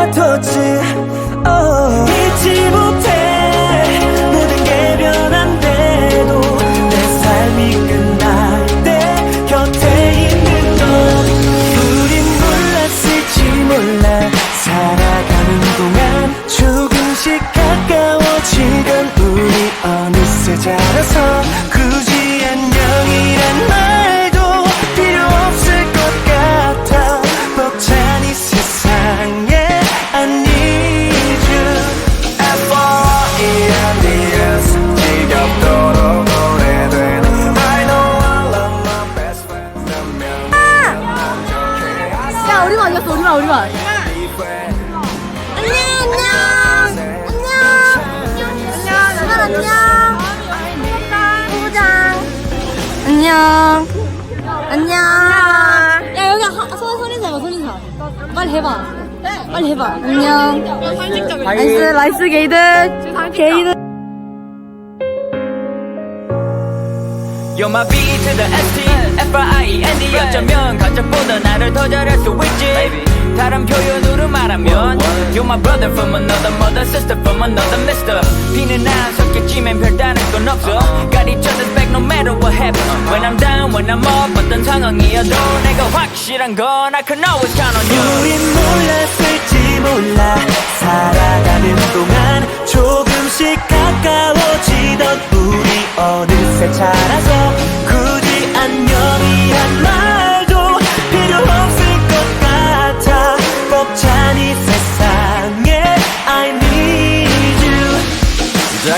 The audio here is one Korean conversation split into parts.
같았지 oh. 잊지 얼마? 아니야. 안녕 안녕. 안녕. 안녕. 안녕. 부장 안녕 안녕 야 여기 하, 손 손인 잡아 손인 잡아 빨리 해봐. 빨리 해봐. 안녕. 나이스 나이스 게이드. 게이드. You're my B to the S T. F R I E N D 어쩌면 가족보다 나를 더 잘할 수 있지 다른 표현으로 말하면 You're my brother from another mother Sister from another mister 비는 안 섞였지만 별다른 건 없어 Got each other's back no matter what happens When I'm down, when I'm up 어떤 상황이어도 내가 확실한 건 I can always count on you 우린 몰랐을지 몰라 살아가는 동안 조금씩 가까워지던 우리 어느새 자라서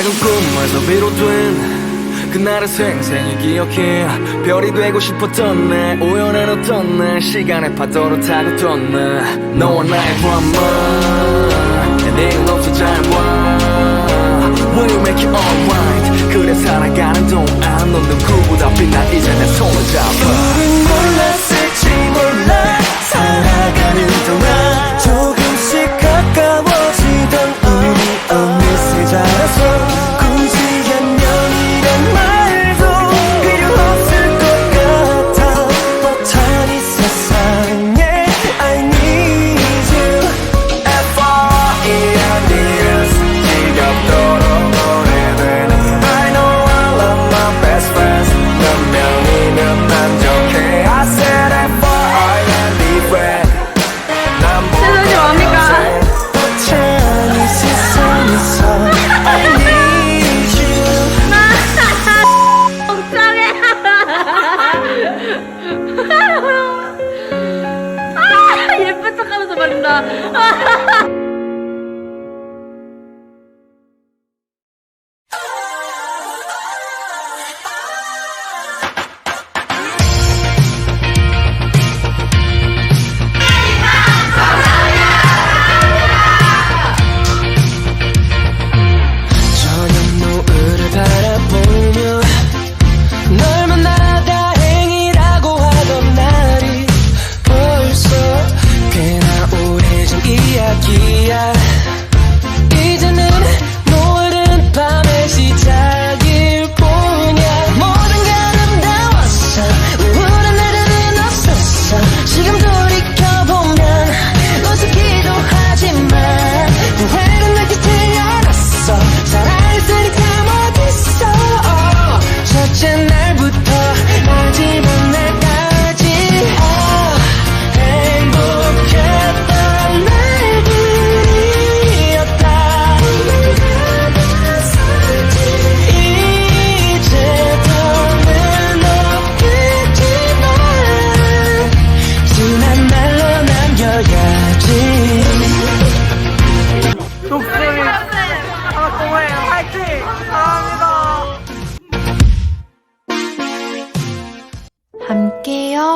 작은 꿈에서 비롯된 그날의 생생히 기억해. 별이 되고 싶었던 내 우연한 어떤 날 시간의 파도로 타고 떴네. 너와 나의 드라마 내일은 없어 잘봐. You make it alright. 그래 살아가는 동안 넌 누구보다 빛나 이제 내 손을 잡아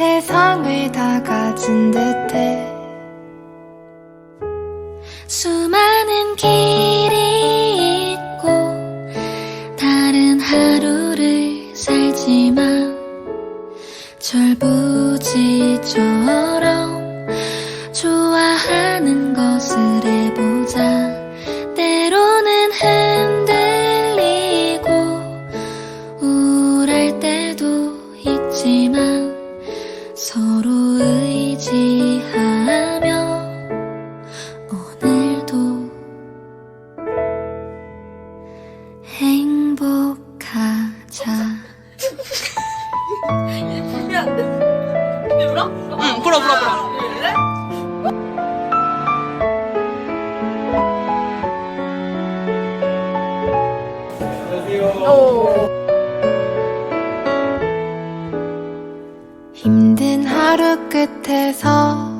세상을 다 가진 듯해. 수많은 길이 있고 다른 하루 힘든 하루 하루 끝에서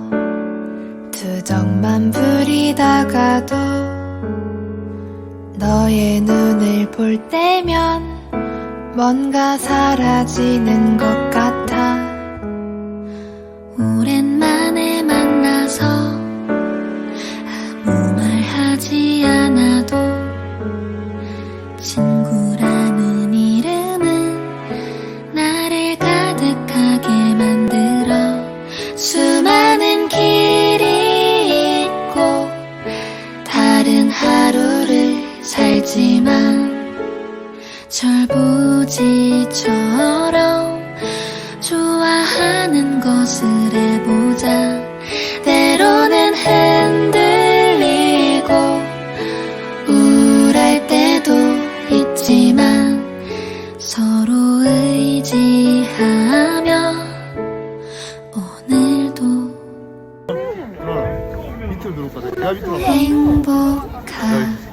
두정만 부리다가도 너의 눈을 볼 때면 뭔가 사라지는 것 행복하자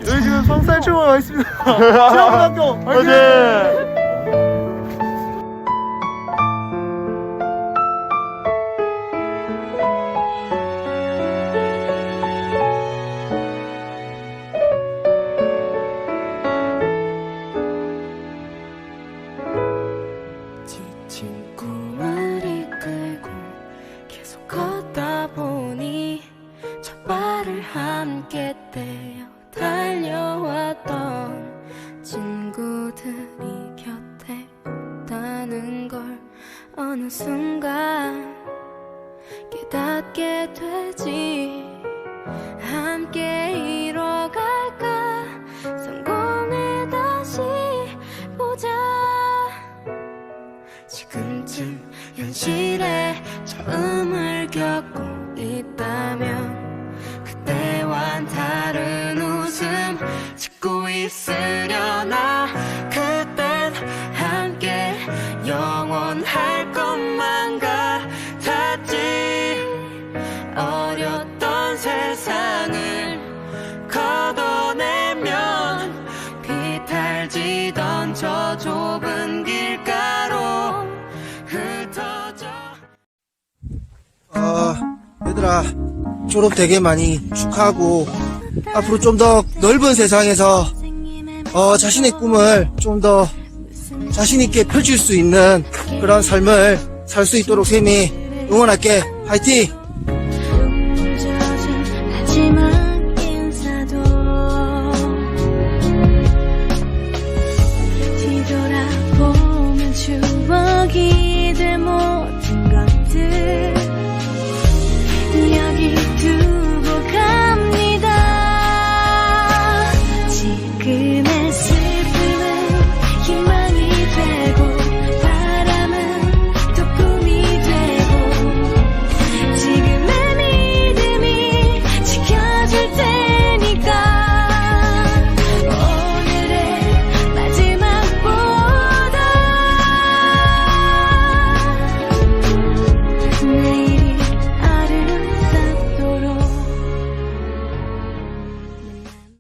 여기 지금 성살초가 와 있습니다. 지하고등학교 화이팅! 어느 순간 깨닫게 되지. 함께 이뤄갈까? 성공을 다시 보자. 지금쯤 현실에 처음을 겪고 있다면 그때와는 다른 웃음 짓고 있으려나 좁은 길가로 흩어져 어, 얘들아, 졸업 되게 많이 축하하고, 앞으로 좀 더 넓은 세상에서, 어, 자신의 꿈을 좀 더 자신있게 펼칠 수 있는 그런 삶을 살 수 있도록 쌤이 응원할게. 화이팅!